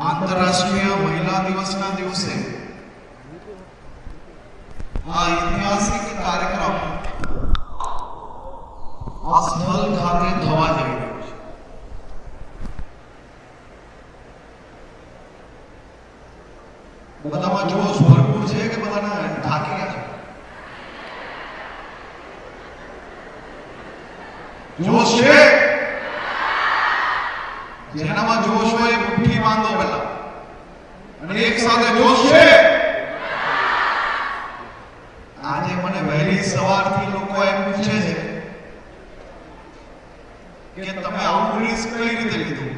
આંતરરાષ્ટ્રીય મહિલા દિવસના દિવસે આ ઐતિહાસિક કાર્યક્રમ આ ખાતે થવા જઈ રહ્યો છે. બધામાં જોશ ભરપૂર છે કે બધાને થાકી ગયા છે? જોશ છે? જેનામાં જોશ હોય મુઠ્ઠી પહેલા અને એક સાથે જોશ આજે મને વહેલી સવારથી લોકો એમ પૂછે છે કે તમે આવું રિસ્ક કઈ રીતે લીધું?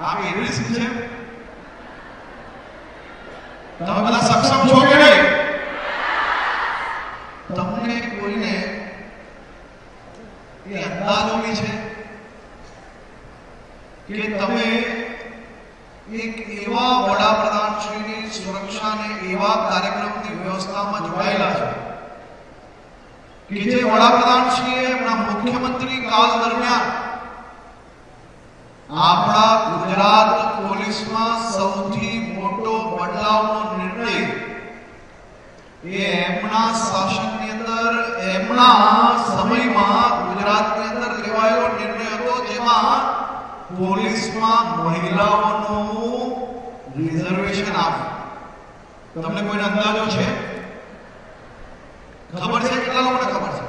આ એ રિસ્ક છે? તમે બધા સક્ષમ છો કે નહીં? તમને કોઈને એ અંદાજો છે કે તમે એક એવા વડાપ્રધાનશ્રીની સુરક્ષા અને એવા કાર્યક્રમની વ્યવસ્થામાં જોડાયેલા છે કે જે વડાપ્રધાનશ્રીએ એમના મુખ્યમંત્રી કાળ દરમિયાન આપણા ગુજરાત પોલીસમાં સૌથી મોટો બદલાવનો નિર્ણય એ એમના શાસનની અંદર એમના સમયમાં ગુજરાતની અંદર લેવાયેલો નિર્ણય હતો જેમાં પોલીસમાં મહિલાઓનું રિઝર્વેશન આપે. તમને કોઈને અંદાજો છે? ખબર છે? કેટલા લોકોને ખબર છે?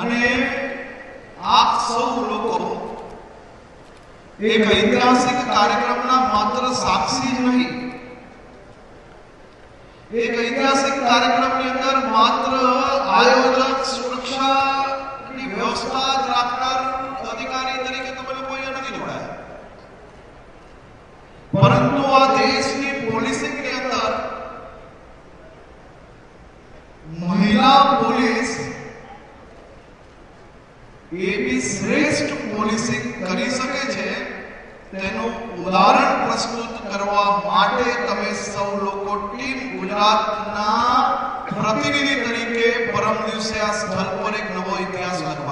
અને આપ સૌ લોકો એક ઐતિહાસિક કાર્યક્રમના માત્ર સાક્ષી જ નહીં, એક ઐતિહાસિક કાર્યક્રમની અંદર માત્ર આયોજક સુરક્ષાની વ્યવસ્થા જ રાખનાર અધિકારી તરીકે તમે લોકો અહીંયા નથી જોડાયા પરંતુ આ દેશની પોલીસિંગની અંદર મહિલા પોલીસ એવી શ્રેષ્ઠ પોલીસિંગ કરી શકે છે તેનું ઉદાહરણ પ્રસ્તુત કરવા માટે તમે સૌ લોકો ટીમ ગુજરાતના પ્રતિનિધિ તરીકે પરમ દિવસે આ સ્થળ પર એક નવો ઇતિહાસ લખવા.